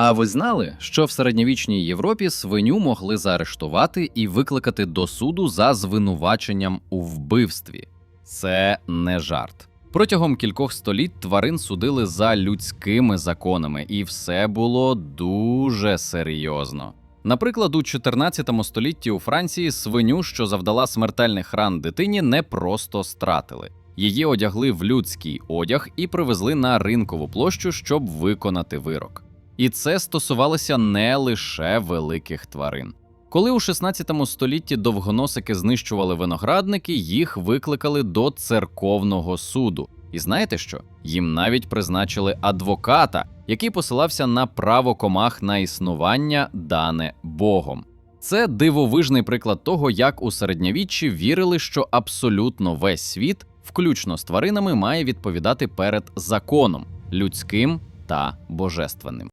А ви знали, що в середньовічній Європі свиню могли заарештувати і викликати до суду за звинуваченням у вбивстві? Це не жарт. Протягом кількох століть тварин судили за людськими законами, і все було дуже серйозно. Наприклад, у 14 столітті у Франції свиню, що завдала смертельних ран дитині, не просто стратили. Її одягли в людський одяг і привезли на ринкову площу, щоб виконати вирок. І це стосувалося не лише великих тварин. Коли у 16 столітті довгоносики знищували виноградники, їх викликали до церковного суду. І знаєте що? Їм навіть призначили адвоката, який посилався на право комах на існування, дане Богом. Це дивовижний приклад того, як у середньовіччі вірили, що абсолютно весь світ, включно з тваринами, має відповідати перед законом людським та божественним.